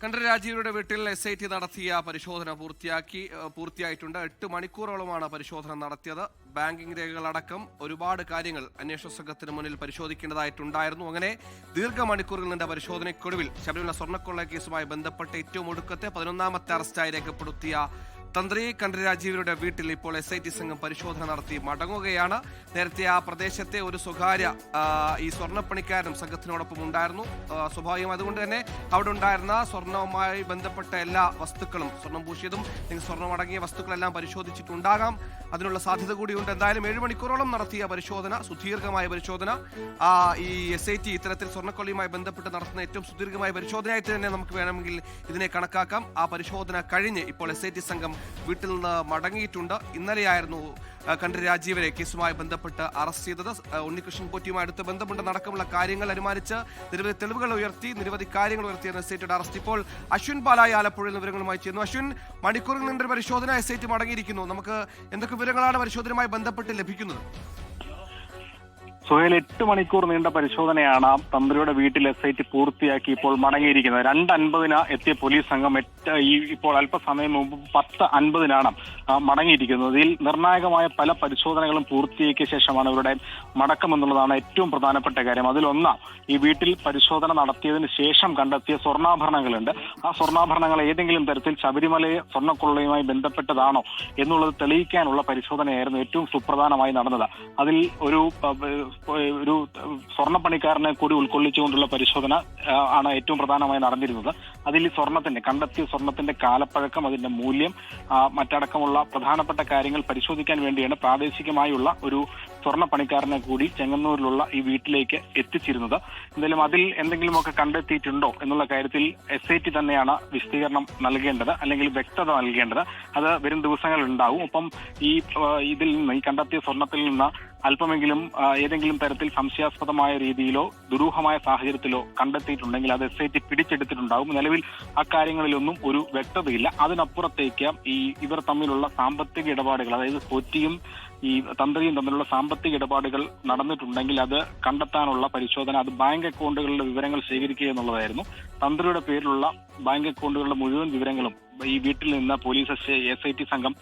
കണ്ഠര രാജീവരുടെ വീട്ടിൽ S I T നടത്തിയ പരിശോധന പൂർത്തിയാക്കി പൂർത്തിയായിട്ടുണ്ട്. എട്ട് മണിക്കൂറോളമാണ് പരിശോധന നടത്തിയത്. ബാങ്കിംഗ് രേഖകളടക്കം ഒരുപാട് കാര്യങ്ങൾ അന്വേഷണ സംഘത്തിന് മുന്നിൽ പരിശോധിക്കേണ്ടതായിട്ടുണ്ടായിരുന്നു. അങ്ങനെ ദീർഘമണിക്കൂറുകൾ നീണ്ട പരിശോധനയ്ക്കൊടുവിൽ ശബരിമല സ്വർണക്കൊള്ള കേസുമായി ബന്ധപ്പെട്ട ഏറ്റവും ഒടുക്കത്തെ പതിനൊന്നാമത്തെ അറസ്റ്റായി രേഖപ്പെടുത്തിയ തന്ത്രി കണ്ഠര രാജീവരുടെ വീട്ടിൽ ഇപ്പോൾ എസ് ഐ ടി സംഘം പരിശോധന നടത്തി മടങ്ങുകയാണ്. നേരത്തെ ആ പ്രദേശത്തെ ഒരു സ്വകാര്യ ഈ സ്വർണപ്പണിക്കാരനും സംഘത്തിനോടൊപ്പം ഉണ്ടായിരുന്നു. സ്വാഭാവികം അതുകൊണ്ട് തന്നെ അവിടെ ഉണ്ടായിരുന്ന സ്വർണവുമായി ബന്ധപ്പെട്ട എല്ലാ വസ്തുക്കളും സ്വർണം പൂശിയതും സ്വർണം അടങ്ങിയ വസ്തുക്കളെല്ലാം പരിശോധിച്ചിട്ടുണ്ടാകാം. അതിനുള്ള സാധ്യത കൂടിയുണ്ട്. എന്തായാലും ഏഴ് മണിക്കൂറോളം നടത്തിയ പരിശോധന സുദീർഘമായ പരിശോധന. ഈ എസ് ഐ ടി ഇത്തരത്തിൽ സ്വർണക്കൊള്ളിയുമായി ബന്ധപ്പെട്ട് നടത്തുന്ന ഏറ്റവും സുദീർഘമായ പരിശോധനയായിട്ട് തന്നെ നമുക്ക് വേണമെങ്കിൽ ഇതിനെ കണക്കാക്കാം. ആ പരിശോധന കഴിഞ്ഞ് ഇപ്പോൾ എസ് ഐ ടി സംഘം വീട്ടിൽ നിന്ന് മടങ്ങിയിട്ടുണ്ട്. ഇന്നലെയായിരുന്നു ആ, രാജീവരെ കേസുമായി ബന്ധപ്പെട്ട് അറസ്റ്റ് ചെയ്തത്. ഉണ്ണികൃഷ്ണൻ പോറ്റിയുമായി അടുത്ത ബന്ധമുണ്ട്. അടക്കമുള്ള കാര്യങ്ങൾ അനുമാനിച്ച് നിരവധി തെളിവുകൾ ഉയർത്തി നിരവധി കാര്യങ്ങൾ ഉയർത്തിയ എസ് ഐ ടിയുടെ അറസ്റ്റ് ഇപ്പോൾ അശ്വിൻ പാലായി ആലപ്പുഴയിൽ വിവരങ്ങളുമായി ചേർന്നു അശ്വിൻ മണിക്കൂറിൽ നിന്നൊരു പരിശോധന എസ് ഐ ടി മടങ്ങിയിരിക്കുന്നു. നമുക്ക് എന്തൊക്കെ വിവരങ്ങളാണ് പരിശോധനയുമായി ബന്ധപ്പെട്ട് ലഭിക്കുന്നത്? സുഹേൽ എട്ട് മണിക്കൂർ നീണ്ട പരിശോധനയാണ് തന്ത്രിയുടെ വീട്ടിൽ എസ് ഐ ടി പൂർത്തിയാക്കി ഇപ്പോൾ മടങ്ങിയിരിക്കുന്നത്. രണ്ട് അൻപതിന് എത്തിയ പോലീസ് സംഘം ഇപ്പോൾ അല്പസമയം മുമ്പ് പത്ത് അൻപതിനാണ് മടങ്ങിയിരിക്കുന്നത്. ഇതിൽ നിർണായകമായ പല പരിശോധനകളും പൂർത്തിയാക്കിയ ശേഷമാണ് ഇവരുടെ മടക്കം എന്നുള്ളതാണ് ഏറ്റവും പ്രധാനപ്പെട്ട കാര്യം. അതിലൊന്നാം ഈ വീട്ടിൽ പരിശോധന നടത്തിയതിന് ശേഷം കണ്ടെത്തിയ സ്വർണാഭരണങ്ങളുണ്ട്. ആ സ്വർണാഭരണങ്ങൾ ഏതെങ്കിലും തരത്തിൽ ശബരിമലയെ സ്വർണക്കൊള്ളയുമായി ബന്ധപ്പെട്ടതാണോ എന്നുള്ളത് തെളിയിക്കാനുള്ള പരിശോധനയായിരുന്നു ഏറ്റവും സുപ്രധാനമായി നടന്നത്. അതിൽ ഒരു ഒരു സ്വർണപ്പണിക്കാരനെ കൂടി ഉൾക്കൊള്ളിച്ചുകൊണ്ടുള്ള പരിശോധന ആണ് ഏറ്റവും പ്രധാനമായി നടന്നിരുന്നത്. അതിൽ സ്വർണത്തിന്റെ കണ്ടെത്തിയ സ്വർണത്തിന്റെ കാലപ്പഴക്കം അതിന്റെ മൂല്യം ആ, മറ്റടക്കമുള്ള പ്രധാനപ്പെട്ട കാര്യങ്ങൾ പരിശോധിക്കാൻ വേണ്ടിയാണ് പ്രാദേശികമായുള്ള ഒരു സ്വർണ പണിക്കാരനെ കൂടി ചെങ്ങന്നൂരിലുള്ള ഈ വീട്ടിലേക്ക് എത്തിച്ചിരുന്നത്. എന്തായാലും അതിൽ എന്തെങ്കിലുമൊക്കെ കണ്ടെത്തിയിട്ടുണ്ടോ എന്നുള്ള കാര്യത്തിൽ എസ് ഐ ടി തന്നെയാണ് വിശദീകരണം നൽകേണ്ടത് അല്ലെങ്കിൽ വ്യക്തത നൽകേണ്ടത്. അത് വരും ദിവസങ്ങളിൽ ഉണ്ടാവും. ഒപ്പം ഈ ഇതിൽ നിന്ന് ഈ കണ്ടെത്തിയ സ്വർണത്തിൽ നിന്ന് അല്പമെങ്കിലും ഏതെങ്കിലും തരത്തിൽ സംശയാസ്പദമായ രീതിയിലോ ദുരൂഹമായ സാഹചര്യത്തിലോ കണ്ടെത്തിയിട്ടുണ്ടെങ്കിൽ അത് എസ് ഐ ടി പിടിച്ചെടുത്തിട്ടുണ്ടാവും. നിലവിൽ അക്കാര്യങ്ങളിലൊന്നും ഒരു വ്യക്തതയില്ല. അതിനപ്പുറത്തേക്ക് ഈ ഇവർ തമ്മിലുള്ള സാമ്പത്തിക ഇടപാടുകൾ അതായത് പോറ്റിയും ഈ തന്ത്രിയും തമ്മിലുള്ള സാമ്പത്തിക ഇടപാടുകൾ നടന്നിട്ടുണ്ടെങ്കിൽ അത് കണ്ടെത്താനുള്ള പരിശോധന അത് ബാങ്ക് അക്കൗണ്ടുകളുടെ വിവരങ്ങൾ ശേഖരിക്കുക എന്നുള്ളതായിരുന്നു. തന്ത്രിയുടെ പേരിലുള്ള ബാങ്ക് അക്കൗണ്ടുകളുടെ മുഴുവൻ വിവരങ്ങളും ഈ വീട്ടിൽ നിന്ന് പോലീസ് എസ് ഐ ടി സംഘം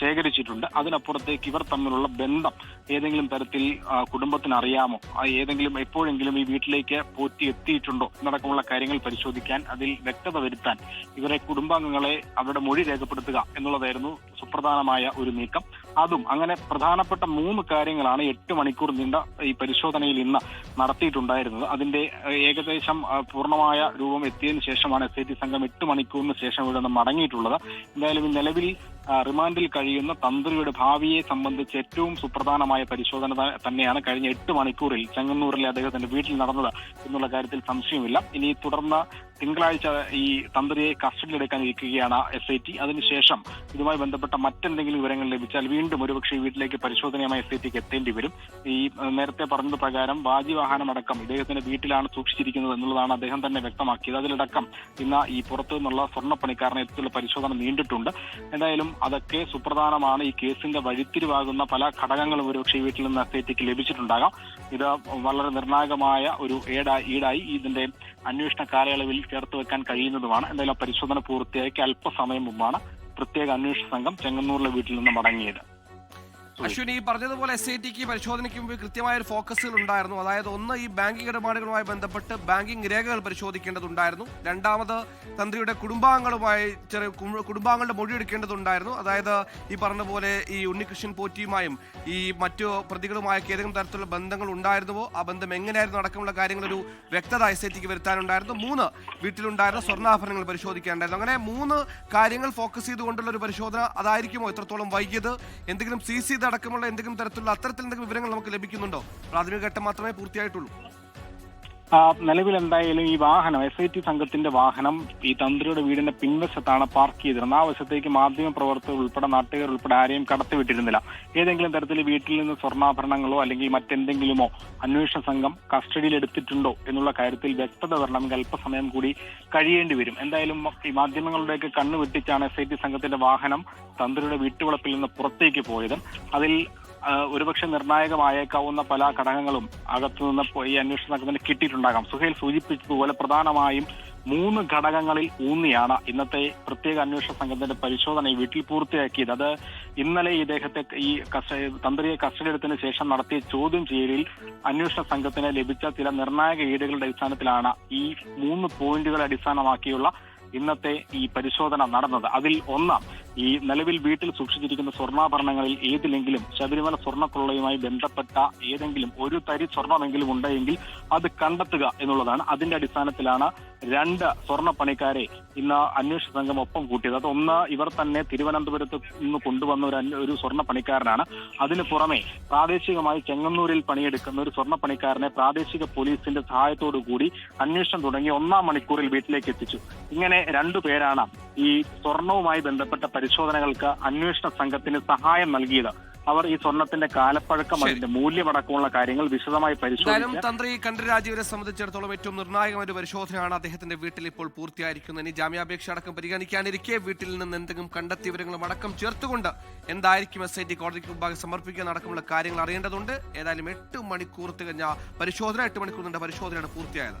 ശേഖരിച്ചിട്ടുണ്ട്. അതിനപ്പുറത്തേക്ക് ഇവർ തമ്മിലുള്ള ബന്ധം ഏതെങ്കിലും തരത്തിൽ കുടുംബത്തിന് അറിയാമോ ഏതെങ്കിലും എപ്പോഴെങ്കിലും ഈ വീട്ടിലേക്ക് പോറ്റി എത്തിയിട്ടുണ്ടോ? എന്നടക്കമുള്ള കാര്യങ്ങൾ പരിശോധിക്കാൻ അതിൽ വ്യക്തത വരുത്താൻ ഇവരെ കുടുംബാംഗങ്ങളെ അവരുടെ മൊഴി രേഖപ്പെടുത്തുക എന്നുള്ളതായിരുന്നു സുപ്രധാനമായ ഒരു നീക്കം. അതും അങ്ങനെ പ്രധാനപ്പെട്ട മൂന്ന് കാര്യങ്ങളാണ് എട്ട് മണിക്കൂർ നീണ്ട ഈ പരിശോധനയിൽ ഇന്ന് നടത്തിയിട്ടുണ്ടായിരുന്നത്. അതിന്റെ ഏകദേശം പൂർണമായ രൂപം എത്തിയതിന് ശേഷമാണ് എസ് ഐ ടി സംഘം എട്ട് മണിക്കൂറിന് ശേഷം ഇവിടെ നിന്ന് മടങ്ങിയിട്ടുള്ളത്. എന്തായാലും നിലവിൽ റിമാൻഡിൽ കഴിയുന്ന തന്ത്രിയുടെ ഭാവിയെ സംബന്ധിച്ച് ഏറ്റവും സുപ്രധാനമായ പരിശോധന തന്നെയാണ് കഴിഞ്ഞ എട്ട് മണിക്കൂറിൽ ചെങ്ങന്നൂരിലെ അദ്ദേഹത്തിന്റെ വീട്ടിൽ നടന്നത് എന്നുള്ള കാര്യത്തിൽ സംശയമില്ല. ഇനി തുടർന്ന് തിങ്കളാഴ്ച ഈ തന്ത്രിയെ കസ്റ്റഡിയിലെടുക്കാൻ ഇരിക്കുകയാണ് എസ് ഐ ടി അതിനുശേഷം ഇതുമായി ബന്ധപ്പെട്ട മറ്റെന്തെങ്കിലും വിവരങ്ങൾ ലഭിച്ചാൽ വീണ്ടും ഒരുപക്ഷെ വീട്ടിലേക്ക് പരിശോധനയുമായി എസ് ഐ ടിക്ക് എത്തേണ്ടി വരും. ഈ നേരത്തെ പറഞ്ഞത് പ്രകാരം വാജി വാഹനമടക്കം ഇദ്ദേഹത്തിന്റെ വീട്ടിലാണ് സൂക്ഷിച്ചിരിക്കുന്നത് എന്നുള്ളതാണ് അദ്ദേഹം തന്നെ വ്യക്തമാക്കിയത്. അതിലടക്കം ഇന്ന് ഈ പുറത്തു നിന്നുള്ള സ്വർണപ്പണിക്കാരനെ എത്തിയുള്ള പരിശോധന നീണ്ടിട്ടുണ്ട്. എന്തായാലും അതൊക്കെ സുപ്രധാനമാണ്. ഈ കേസിന്റെ വഴിത്തിരിവാകുന്ന പല ഘടകങ്ങളും ഒരുപക്ഷെ വീട്ടിൽ നിന്ന് എസ് ഐ ടിക്ക് ലഭിച്ചിട്ടുണ്ടാകാം. ഇത് വളരെ നിർണായകമായ ഒരു ഏടായി ഈടായി. ഇതിന്റെ അന്വേഷണ കാലയളവിൽ ചേർത്ത് വെക്കാൻ കഴിയുന്നതുമാണ്. എന്തായാലും പരിശോധന പൂർത്തിയാക്കി അല്പസമയം മുമ്പാണ് പ്രത്യേക അന്വേഷണ സംഘം ചെങ്ങന്നൂരിലെ വീട്ടിൽ നിന്ന് മടങ്ങിയത്. അശ്വിൻ ഈ പറഞ്ഞതുപോലെ എസ് ഐ ടിക്ക് പരിശോധനയ്ക്ക് മുമ്പ് കൃത്യമായ ഒരു ഫോക്കസുകൾ ഉണ്ടായിരുന്നു. അതായത് ഒന്ന് ഈ ബാങ്കിംഗ് ഇടപാടുകളുമായി ബന്ധപ്പെട്ട് ബാങ്കിംഗ് രേഖകൾ പരിശോധിക്കേണ്ടതുണ്ടായിരുന്നു. രണ്ടാമത് തന്ത്രിയുടെ കുടുംബാംഗങ്ങളുമായി ചെറിയ കുടുംബാംഗങ്ങളുടെ മൊഴി എടുക്കേണ്ടതുണ്ടായിരുന്നു. അതായത് ഈ പറഞ്ഞ പോലെ ഈ ഉണ്ണികൃഷ്ണൻ പോറ്റിയുമായും ഈ മറ്റു പ്രതികളുമായൊക്കെ ഏതെങ്കിലും തരത്തിലുള്ള ബന്ധങ്ങൾ ഉണ്ടായിരുന്നുവോ? ആ ബന്ധം എങ്ങനെയായിരുന്നു? അടക്കമുള്ള കാര്യങ്ങളൊരു വ്യക്തത എസ് ഐ ടിക്ക് വരുത്താനുണ്ടായിരുന്നു. മൂന്ന് വീട്ടിലുണ്ടായിരുന്ന സ്വർണാഭരണങ്ങൾ പരിശോധിക്കാനുണ്ടായിരുന്നു. അങ്ങനെ മൂന്ന് കാര്യങ്ങൾ ഫോക്കസ് ചെയ്തുകൊണ്ടുള്ള ഒരു പരിശോധന അതായിരിക്കുമോ എത്രത്തോളം വൈകിയത്? എന്തെങ്കിലും സി സി അടക്കമുള്ള എന്തെങ്കിലും തരത്തിലുള്ള അത്തരത്തിൽ എന്തെങ്കിലും വിവരങ്ങൾ നമുക്ക് ലഭിക്കുന്നുണ്ടോ? പ്രാഥമിക ഘട്ടം മാത്രമേ പൂർത്തിയായിട്ടുള്ളൂ. നിലവിൽ എന്തായാലും ഈ വാഹനം എസ് ഐ ടി സംഘത്തിന്റെ വാഹനം ഈ തന്ത്രിയുടെ വീടിന്റെ പിൻവശത്താണ് പാർക്ക് ചെയ്തിരുന്നത്. ആ വശത്തേക്ക് മാധ്യമ പ്രവർത്തകർ ഉൾപ്പെടെ നാട്ടുകാർ ഉൾപ്പെടെ ആരെയും കടത്തിവിട്ടിരുന്നില്ല. ഏതെങ്കിലും തരത്തിൽ വീട്ടിൽ നിന്ന് സ്വർണാഭരണങ്ങളോ അല്ലെങ്കിൽ മറ്റെന്തെങ്കിലുമോ അന്വേഷണ സംഘം കസ്റ്റഡിയിൽ എടുത്തിട്ടുണ്ടോ എന്നുള്ള കാര്യത്തിൽ വ്യക്തത വരണമെങ്കിൽ അല്പസമയം കൂടി കഴിയേണ്ടി വരും. എന്തായാലും ഈ മാധ്യമങ്ങളുടെയൊക്കെ കണ്ണു വെട്ടിച്ചാണ് എസ് ഐ ടി സംഘത്തിന്റെ വാഹനം തന്ത്രിയുടെ വീട്ടുവളപ്പിൽ നിന്ന് പുറത്തേക്ക് പോയത്. അതിൽ ഒരുപക്ഷെ നിർണായകമായേക്കാവുന്ന പല ഘടകങ്ങളും അകത്തുനിന്ന് ഈ അന്വേഷണ സംഘത്തിന് കിട്ടിയിട്ടുണ്ടാകാം. സുഹേൽ സൂചിപ്പിച്ചതുപോലെ പ്രധാനമായും മൂന്ന് ഘടകങ്ങളിൽ ഊന്നിയാണ് ഇന്നത്തെ പ്രത്യേക അന്വേഷണ സംഘത്തിന്റെ പരിശോധന വീട്ടിൽ പൂർത്തിയാക്കിയത്. അത് ഇന്നലെ ഇദ്ദേഹത്തെ ഈ തന്ത്രിയെ കസ്റ്റഡി എടുത്തതിന് ശേഷം നടത്തിയ ചോദ്യം ചെയ്യലിൽ അന്വേഷണ സംഘത്തിന് ലഭിച്ച ചില നിർണായക ഏടുകളുടെ അടിസ്ഥാനത്തിലാണ് ഈ മൂന്ന് പോയിന്റുകളെ അടിസ്ഥാനമാക്കിയുള്ള ഇന്നത്തെ ഈ പരിശോധന നടന്നത്. അതിൽ ഒന്നാം ഈ നിലവിൽ വീട്ടിൽ സൂക്ഷിച്ചിരിക്കുന്ന സ്വർണാഭരണങ്ങളിൽ ഏതിലെങ്കിലും ശബരിമല സ്വർണക്കൊള്ളയുമായി ബന്ധപ്പെട്ട ഏതെങ്കിലും ഒരു തരി സ്വർണമെങ്കിലും ഉണ്ടെങ്കിൽ അത് കണ്ടെത്തുക എന്നുള്ളതാണ് അതിന്റെ അടിസ്ഥാനത്തിലാണ് രണ്ട് സ്വർണ പണിക്കാരെ ഇന്ന് അന്വേഷണ സംഘം ഒപ്പം കൂട്ടിയത്. അത് ഒന്ന് ഇവർ തന്നെ തിരുവനന്തപുരത്ത് നിന്ന് കൊണ്ടുവന്ന ഒരു ഒരു സ്വർണ പണിക്കാരനാണ് അതിന് പുറമെ പ്രാദേശികമായി ചെങ്ങന്നൂരിൽ പണിയെടുക്കുന്ന ഒരു സ്വർണ പണിക്കാരനെ പ്രാദേശിക പോലീസിന്റെ സഹായത്തോടു കൂടി അന്വേഷണം തുടങ്ങി ഒന്നാം മണിക്കൂറിൽ വീട്ടിലേക്ക് എത്തിച്ചു. ഇങ്ങനെ രണ്ടു പേരാണ് ഈ സ്വർണവുമായി ബന്ധപ്പെട്ട പരിശോധനകൾക്ക് അന്വേഷണ സംഘത്തിന് സഹായം നൽകിയത്. അവർ ഈ സ്വർണത്തിന്റെ കാലപ്പഴക്കം. അതിന്റെ മൂല്യമടക്കമുള്ള കാര്യങ്ങൾ വിശദമായി പരിശോധിക്കും തന്ത്രി കണ്ഠ രാജീവരെ സംബന്ധിച്ചിടത്തോളം ഏറ്റവും നിർണായകമായ ഒരു പരിശോധനയാണ് അദ്ദേഹത്തിന്റെ വീട്ടിൽ ഇപ്പോൾ പൂർത്തിയായിരിക്കുന്നത്. ഇനി ജാമ്യാപേക്ഷ അടക്കം പരിഗണിക്കാനിരിക്കെ വീട്ടിൽ നിന്ന് എന്തെങ്കിലും കണ്ടെത്തിയ വിവരങ്ങളും അടക്കം ചേർത്തുകൊണ്ട് എന്തായിരിക്കും എസ് ഐ ടി കോടതിക്ക് മുമ്പാകെ സമർപ്പിക്കുക അടക്കമുള്ള കാര്യങ്ങൾ അറിയേണ്ടതുണ്ട്. ഏതായാലും എട്ട് മണിക്കൂർ തികഞ്ഞ പരിശോധന എട്ട് മണിക്കൂർ നീണ്ട പരിശോധനയാണ് പൂർത്തിയായത്.